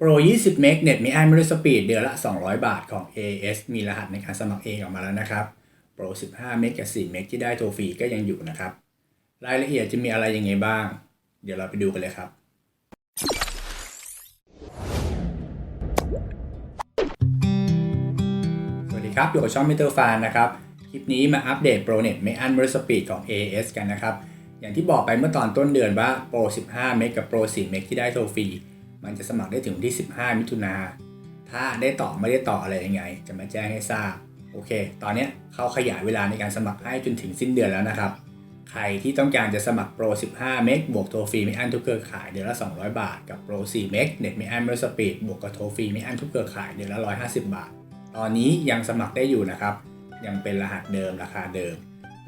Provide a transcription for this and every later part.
Pro 20 เมกเน็ตมีอันไม่รู้สปีดเดือนละ 200 บาทของ AS มีรหัสในการสมัครเองออกมาแล้วนะครับ Pro 15 เมกกับ 4 เมกที่ได้โทรฟรีก็ยังอยู่นะครับ รายละเอียดจะมีอะไรยังไงบ้าง เดี๋ยวเราไปดูกันเลยครับ สวัสดีครับ อยู่กับช่อง Meter Fan นนะครับ คลิปนี้มาอัปเดต ProNet ไม่อันบริสปีดของ AS กันนะครับ อย่างที่บอกไปเมื่อตอนต้นเดือนว่า Pro 15 เมกกับ Pro 4เมกที่ได้โทรฟรี มันจะสมัครได้ถึงวันที่ 15 มิถุนา ถ้าได้ต่อไม่ได้ต่ออะไรยังไง จะมาแจ้งให้ทราบ โอเค ตอนนี้เขาขยายเวลาในการสมัครให้จนถึงสิ้นเดือนแล้วนะครับ ใครที่ต้องการจะสมัคร Pro 15 เมกบวกโทรฟรีไม่อั้นทุกเครือข่ายเดือนละ 200 บาท กับ Pro 4เมกเน็ตไม่อั้นบริสปีดบวกกับโทรฟรีไม่อั้นทุกเครือข่ายเดือนละ 150 บาท ตอนนี้ยังสมัครได้อยู่นะครับ ยังเป็นรหัสเดิมราคาเดิม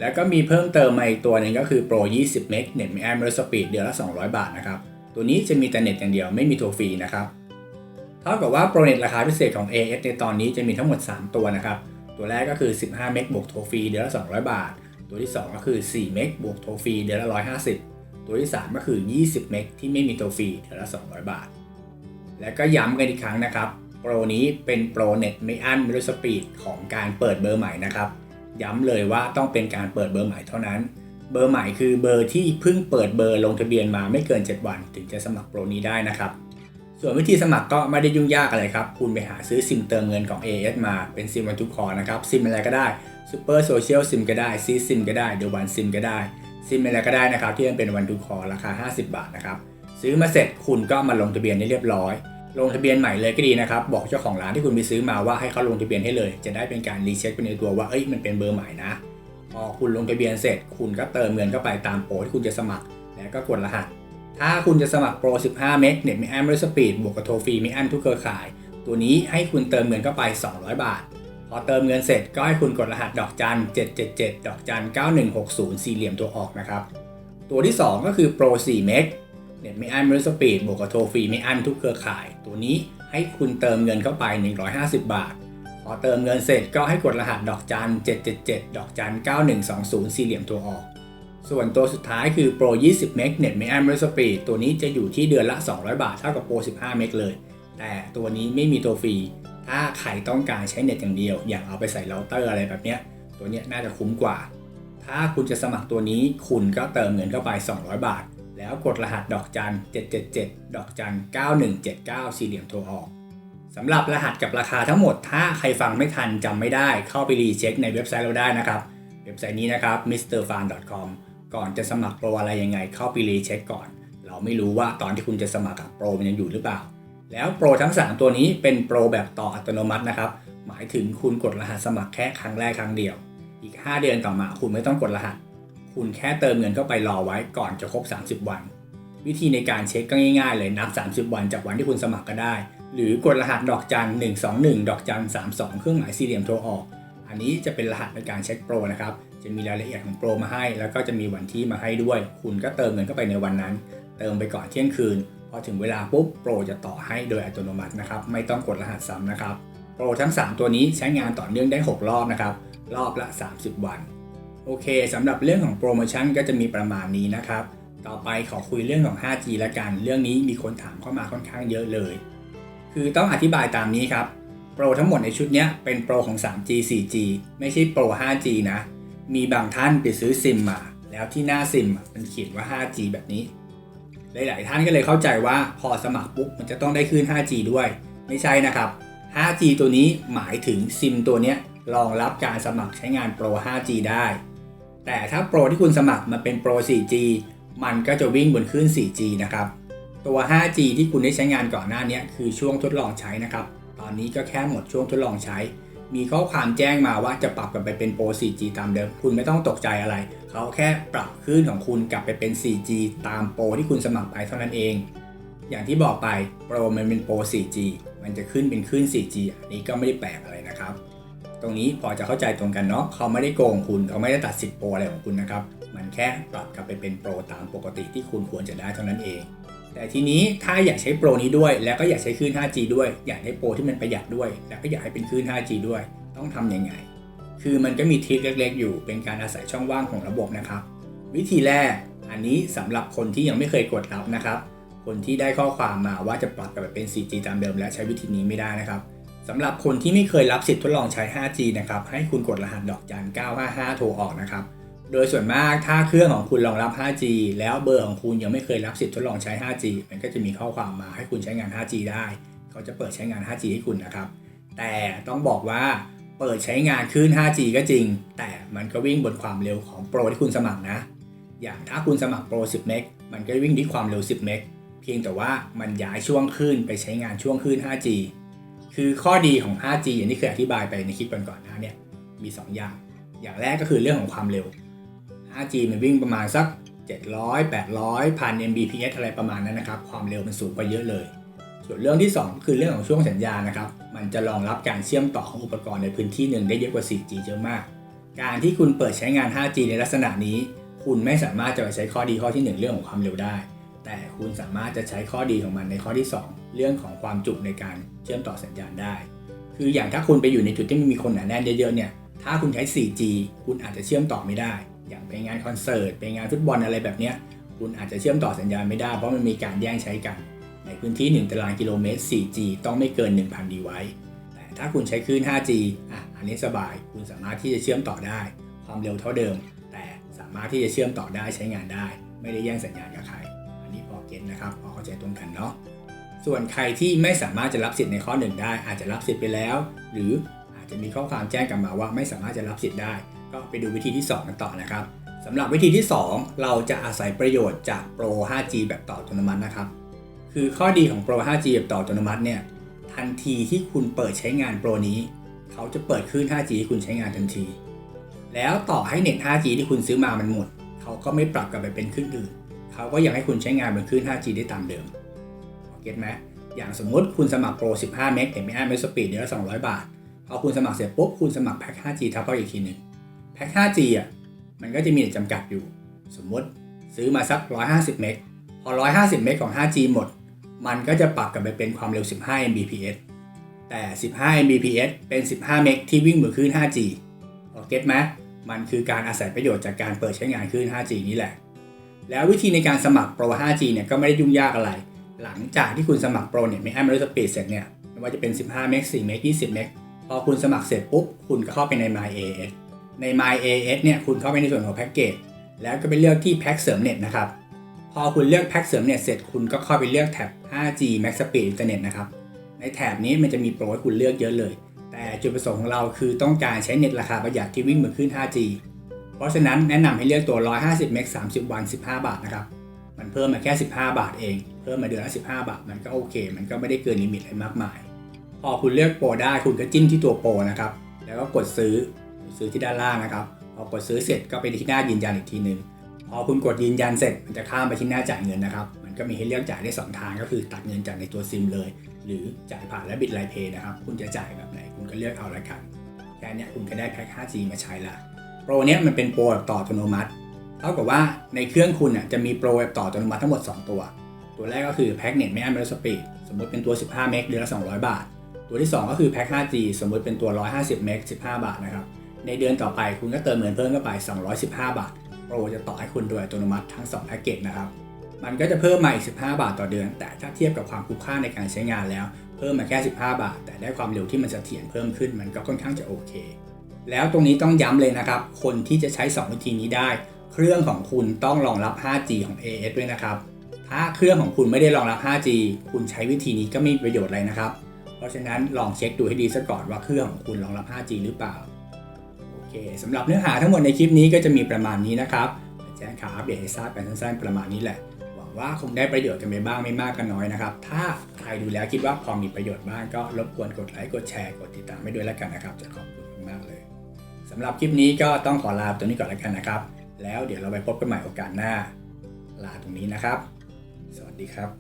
แล้วก็มีเพิ่มเติมมาอีกตัวหนึงก็คือ Pro 20เมกเน็ตไม่อั้นบริสปีดเดือนละ 200 บาทนะครับ ตัวนี้จะมีแต่เน็ตอย่างเดียวไม่มีโทรฟรีนะครับเท่ากับว่าโปรเน็ตราคาพิเศษของ AS ในตอนนี้จะมีทั้งหมด 3 ตัวนะครับ ตัวแรกก็คือ 15 เมกบวกโทรฟรีเดือนละ 200 บาท ตัวที่ 2 ก็คือ 4 เมกบวกโทรฟรีเดือนละ 150 ตัวที่ 3 ก็คือ 20 เมกที่ไม่มีโทรฟรีเดือนละ 200 บาท และก็ย้ำกันอีกครั้งนะครับ โปรนี้เป็นโปรเน็ตไม่อั้นไม่รู้สปีดของการเปิดเบอร์ใหม่นะครับ ย้ำเลยว่าต้องเป็นการเปิดเบอร์ใหม่เท่านั้น เบอร์ใหม่คือเบอร์ที่เพิ่งเปิดเบอร์ลงทะเบียนมาไม่เกิน 7 วันถึงจะสมัครโปรนี้ได้นะครับ ส่วนวิธีสมัครก็ไม่ได้ยุ่งยากอะไรครับ คุณไปหาซื้อซิมเติมเงินของ AS มาเป็นซิมวันทุกคอนะครับ ซิมอะไรก็ได้ซูเปอร์โซเชียลซิมก็ได้ซีซิมก็ได้เดวันซิมก็ได้ ซิมอะไรก็ได้นะครับ ที่มันเป็นวันทุกคอราคา 50 บาทนะครับซื้อมาเสร็จคุณก็มาลงทะเบียนได้เรียบร้อย ลงทะเบียนใหม่เลยก็ดีนะครับ บอกเจ้าของร้านที่คุณไปซื้อมาว่าให้เขาลงทะเบียนให้เลย จะได้เป็นการรีเช็คไปในตัวว่าเอ้ยมันเป็นเบอร์ใหม่นะ อคุณลงทะเบียนเสร็จ คุณก็เติมเงินเข้าไปตามโปรที่คุณจะสมัคร แล้วก็กดรหัส ถ้าคุณจะสมัครโปร 15 เมกเน็ตไม่อั้นบริสปีดบวกกับโทรฟรีม่อั้นทุกเครือข่าย ตัวนี้ให้คุณเติมเงินเข้าไป 200 บาท พอเติมเงินเสร็จก็ให้คุณกดรหัสดอกจัน 777 ดอกจัน 9160 สี่เหลี่ยมตัวออกนะครับ ตัวที่ 2 ก็คือโปร 4 เมกเน็ตไม่อั้นบริสปีดบวกกับโทรฟรีม่อั้นทุกเครือข่าย ตัวนี้ให้คุณเติมเงินเข้าไป 150 บาท พอเติมเงินเสร็จก็ให้กดรหัสดอกจัน 777 ดอกจัน 9120 สี่เหลี่ยมตัวออก ส่วนตัวสุดท้ายคือ Pro 20เมกเน็ตไม่อั้นบริสปีดตัวนี้จะอยู่ที่เดือนละ 200 บาท เท่ากับ Pro 15เมกเลย แต่ตัวนี้ไม่มีตัวฟรี ถ้าใครต้องการใช้เน็ตอย่างเดียว อย่างเอาไปใส่เราเตอร์อะไรแบบเนี้ย ตัวเนี้ยน่าจะคุ้มกว่า ถ้าคุณจะสมัครตัวนี้ คุณก็เติมเงินเข้าไป 200 บาท แล้วกดรหัสดอกจัน 777 ดอกจัน 9179 สี่เหลี่ยมโทรออก สำหรับรหัสกับราคาทั้งหมด ถ้าใครฟังไม่ทันจำไม่ได้เข้าไปรีเช็คในเว็บไซต์เราได้นะครับ เว็บไซต์นี้นะครับ mrfan.com ก่อนจะสมัครโปรอะไรยังไง เข้าไปรีเช็คก่อน เราไม่รู้ว่าตอนที่คุณจะสมัครโปรมันยังอยู่หรือเปล่า แล้วโปรทั้ง 3 ตัวนี้เป็นโปรแบบต่ออัตโนมัตินะครับ หมายถึงคุณกดรหัสสมัครแค่ครั้งแรกครั้งเดียว อีก 5 เดือนต่อมาคุณไม่ต้องกดรหัส คุณแค่เติมเงินเข้าไปรอไว้ก่อนจะครบ 30 วัน วิธีในการเช็คก็ง่ายๆเลยนับ 30 วันจากวันที่คุณสมัครก็ได้ หรือกดรหัสดอกจัน 121 ดอกจัน 32 เครื่องหมายสี่เหลี่ยมโทรออก อันนี้จะเป็นรหัสในการเช็คโปรนะครับ จะมีรายละเอียดของโปรมาให้ แล้วก็จะมีวันที่มาให้ด้วย คุณก็เติมเงินเข้าไปในวันนั้น เติมไปก่อนเที่ยงคืน พอถึงเวลาปุ๊บโปรจะต่อให้โดยอัตโนมัตินะครับ ไม่ต้องกดรหัสซ้ำนะครับ โปรทั้ง 3 ตัวนี้ใช้งานต่อเนื่องได้ 6 รอบนะครับ รอบละ 30 วัน โอเคสำหรับเรื่องของโปรโมชั่นก็จะมีประมาณนี้นะครับ ต่อไปขอคุยเรื่องของ 5G ละกัน เรื่องนี้มีคนถามเข้ามาค่อนข้างเยอะเลย คือต้องอธิบายตามนี้ครับ โปรทั้งหมดในชุดนี้เป็นโปรของ 3G 4G ไม่ใช่โปร 5G นะ มีบางท่านไปซื้อซิมมา แล้วที่หน้าซิมมันเขียนว่า 5G แบบนี้ หลาย ๆ ท่านก็เลยเข้าใจว่าพอสมัครปุ๊บมันจะต้องได้ขึ้น 5G ด้วย ไม่ใช่นะครับ 5G ตัวนี้หมายถึงซิมตัวนี้รองรับการสมัครใช้งานโปร 5G ได้ แต่ถ้าโปรที่คุณสมัครมันเป็นโปร 4G มันก็จะวิ่งบนคลื่น 4G นะครับ ตัว 5G ที่คุณได้ใช้งานก่อนหน้านี้คือช่วงทดลองใช้นะครับ ตอนนี้ก็แค่หมดช่วงทดลองใช้ มีข้อความแจ้งมาว่าจะปรับกลับไปเป็นโปร 4G ตามเดิม คุณไม่ต้องตกใจอะไร เขาแค่ปรับคลื่นของคุณกลับไปเป็น 4G ตามโปรที่คุณสมัครไปเท่านั้นเอง อย่างที่บอกไปโปรมันเป็นโปร 4G มันจะขึ้นเป็นคลื่น 4G อันนี้ก็ไม่ได้แปลกอะไรนะครับ ตรงนี้พอจะเข้าใจตรงกันเนาะ เขาไม่ได้โกงคุณ เขาไม่ได้ตัดสิทธิ์โปรอะไรของคุณนะครับ มันแค่ปรับกลับไปเป็นโปรตามปกติที่คุณควรจะได้เท่านั้นเอง แต่ทีนี้ถ้าอยากใช้โปรนี้ด้วย แล้วก็อยากใช้คลื่น 5G ด้วย อยากได้โปรที่มันประหยัดด้วย แล้วก็อยากให้เป็นคลื่น 5G ด้วย ต้องทำยังไง คือมันก็มีทริคเล็ก ๆ อยู่ เป็นการอาศัยช่องว่างของระบบนะครับ วิธีแรก อันนี้สำหรับคนที่ยังไม่เคยกดรับนะครับ คนที่ได้ข้อความมาว่าจะปรับกลับไปเป็น 4G ตามเดิม และใช้วิธีนี้ไม่ได้นะครับสำหรับคนที่ไม่เคยรับสิทธิ์ทดลองใช้ 5G นะครับ ให้คุณกดรหัสดอกจัน 955 โทรออกนะครับ โดยส่วนมากถ้าเครื่องของคุณรองรับ 5G แล้วเบอร์ของคุณยังไม่เคยรับสิทธิ์ทดลองใช้ 5G มันก็จะมีข้อความมาให้คุณใช้งาน 5G ได้ เขาจะเปิดใช้งาน 5G ให้คุณนะครับ แต่ต้องบอกว่าเปิดใช้งานคลื่น 5G ก็จริง แต่มันก็วิ่งบนความเร็วของโปรที่คุณสมัครนะ อย่างถ้าคุณสมัครโปร 10 เมก มันก็วิ่งที่ความเร็ว 10 เมก เพียงแต่ว่ามันย้ายช่วงคลื่นไปใช้งานช่วงคลื่น 5G คือข้อดีของ 5G อย่างที่เคยอธิบายไปในคลิปก่อนๆนะเนี่ย มี 2 อย่าง อย่างแรกก็คือเรื่องของความเร็ว 5G มันวิ่งประมาณสัก 700 800พัน Mbps อะไรประมาณนั้นนะครับ ความเร็วมันสูงกว่าเยอะเลย ส่วนเรื่องที่2คือเรื่องของช่วงสัญญานะครับ มันจะรองรับการเชื่อมต่อของอุปกรณ์ในพื้นที่หนึ่งได้เยอะกว่า 4G เยอะมาก การที่คุณเปิดใช้งาน 5G ในลักษณะนี้ คุณไม่สามารถจะไปใช้ข้อดีข้อที่ 1 เรื่องของความเร็วได้ แต่คุณสามารถจะใช้ข้อดีของมันในข้อที่ 2 เรื่องของความจุในการเชื่อมต่อสัญญาณได้ คืออย่างถ้าคุณไปอยู่ในจุดที่ไม่มีคนหนาแน่นเยอะๆเนี่ย ถ้าคุณใช้ 4G คุณอาจจะเชื่อมต่อไม่ได้ อย่างไปงานคอนเสิร์ตไปงานฟุตบอลอะไรแบบเนี้ยคุณอาจจะเชื่อมต่อสัญญาณไม่ได้ เพราะมันมีการแย่งใช้กัน ในพื้นที่ 1 ตารางกิโลเมตร 4G ต้องไม่เกิน 1,000 ดีไวแต่ถ้าคุณใช้คลื่น 5G อะอันนี้สบาย คุณสามารถที่จะเชื่อมต่อได้ ความเร็วเท่าเดิม แต่สามารถที่จะเชื่อมต่อได้ใช้งานได้ ไม่ได้แย่งสัญญาณกับใคร อันนี้พอเก็ตนะครับ พอเข้าใจตรงกันเนาะ ส่วนใครที่ไม่สามารถจะรับสิทธิ์ในข้อหนึ่งได้ อาจจะรับสิทธิ์ไปแล้ว หรืออาจจะมีข้อความแจ้งกลับมาว่าไม่สามารถจะรับสิทธิ์ได้ ก็ไปดูวิธีที่ 2 กันต่อนะครับสำหรับวิธีที่ 2 เราจะอาศัยประโยชน์จากโปร 5G แบบต่ออัตโนมัตินะครับ คือข้อดีของโปร 5G แบบต่ออัตโนมัติเนี่ยทันทีที่คุณเปิดใช้งานโปรนี้ เขาจะเปิดคลื่น 5G ให้คุณใช้งานทันที แล้วต่อให้เน็ต 5G ที่คุณซื้อมามันหมด เขาก็ไม่ปรับกลับไปเป็นคลื่นอื่น เขาก็ยังให้คุณใช้งานบนคลื่น 5G ได้ตามเดิมเก็ตไหมอย่างสมมติคุณสมัครโปร 15 เมกแต่ไม่อั้นไม่สปีดเดือนละ200 บาท พอคุณสมัครเสร็จปุ๊บคุณสมัครแพ็ค 5G ทับเข้าอีกทีหนึ่ง แพ็ค 5G อะมันก็จะมีจำกัดอยู่ สมมติซื้อมาสัก 150 เมกพอ 150 เมกของ 5G หมด มันก็จะปรับกลับไปเป็นความเร็ว 15 Mbps แต่ 15 Mbps เป็น 15 เมกที่วิ่งบนคลื่น 5G พอเก็ตไหมมันคือการอาศัยประโยชน์จากการเปิดใช้งานคลื่น 5G นี่แหละ แล้ววิธีในการสมัครโปร 5G เนี่ยก็ไม่ได้ยุ่งยากอะไร หลังจากที่คุณสมัครโปรเนี่ยไม่อั้นไม่ลดสปีดเสร็จเนี่ยไม่ว่าจะเป็น 15 เมก 4 เมก 20 เมก พอคุณสมัครเสร็จปุ๊บ คุณเข้าไปใน My AS ใน My AS เนี่ยคุณเข้าไปในส่วนของแพ็กเกจแล้วก็ไปเลือกที่แพ็กเสริมเน็ตนะครับ พอคุณเลือกแพ็กเสริมเน็ตเสร็จคุณก็เข้าไปเลือกแท็บ 5G Max Speed Internet นะครับ ในแถบนี้มันจะมีโปรให้คุณเลือกเยอะเลย แต่จุดประสงค์ของเราคือต้องการใช้เน็ตราคาประหยัดที่วิ่งบนคลื่น 5G เพราะฉะนั้นแนะนำให้เลือกตัว 150 เมก 30 วัน 15 บาทนะครับ มันเพิ่มมาแค่ 15 บาทเอง เพิ่มมาเดือนละ 15 บาท มันก็โอเค มันก็ไม่ได้เกินลิมิตอะไรมากมาย พอคุณเลือกโปรได้คุณก็จิ้มที่ตัวโปรนะครับ แล้วก็กดซื้อ ซื้อที่ด้านล่างนะครับ พอกดซื้อเสร็จก็ไปที่หน้ายืนยันอีกทีหนึ่งพอคุณกดยืนยันเสร็จมันจะข้ามไปที่หน้าจ่ายเงินนะครับ มันก็มีให้เลือกจ่ายได้ 2 ทางก็คือตัดเงินจากในตัวซิมเลย หรือจ่ายผ่านและบิตไลเพย์นะครับ คุณจะจ่ายแบบไหนคุณก็เลือกเอาละกันแค่นี้คุณก็ได้แพ็ค 5G มาใช้ละโปรเนี้ยมันเป็นโปรแบบต่ออัตโนมัติเท่ากับว่าในเครื่องคุณอะจะมีโปรแบบต่ออัตโนมัติทั้งหมด 2 ตัว ตัวแรกก็คือแพ็กเน็ตไม่อั้นไม่ลดสปีดสมมติเป็นตัว 15 เมกเดือนละ200 บาท ตัวที่ 2 ก็คือแพ็ก 5G สมมติเป็นตัว 150 เมก15 บาทนะครับ ในเดือนต่อไปคุณก็เติมเงินเพิ่มเข้าไป 215 บาท โปรจะต่อให้คุณโดยอัตโนมัติทั้ง2แพ็กเกจนะครับ มันก็จะเพิ่มมาอีก 15 บาทต่อเดือน แต่ถ้าเทียบกับความคุ้มค่าในการใช้งานแล้ว เพิ่มมาแค่ 15 บาท แต่ได้ความเร็วที่มันเสถียรเพิ่มขึ้น มันก็ค่อนข้างจะโอเค แล้วตรงนี้ต้องย้ำเลยนะครับ คนที่จะใช้ 2 วิธีนี้ได้ เครื่องของคุณต้องรองรับ 5G ของ AS ด้วยนะครับ ถ้าเครื่องของคุณไม่ได้รองรับ 5G คุณใช้วิธีนี้ก็ไม่มีประโยชน์อะไรนะครับ เพราะฉะนั้นลองเช็คดูให้ดีซะก่อนว่าเครื่องของคุณรองรับ 5G หรือเปล่า เคสำหรับเนื้อหาทั้งหมดในคลิปนี้ก็จะมีประมาณนี้นะครับแจ้งข่าวอัปเดตให้ทราบกันสั้นๆประมาณนี้แหละหวังว่าคงได้ประโยชน์กันไปบ้างไม่มากก็น้อยนะครับ ถ้าใครดูแล้วคิดว่าพอมีประโยชน์บ้างก็รบกวนกดไลค์กดแชร์กดติดตามให้ด้วยแล้วกันนะครับ จะขอบคุณมากๆเลยสำหรับคลิปนี้ก็ต้องขอลาตัวนี้ก่อนแล้วกันนะครับ แล้วเดี๋ยวเราไปพบกันใหม่โอกาสหน้า ลาตรงนี้นะครับ สวัสดีครับ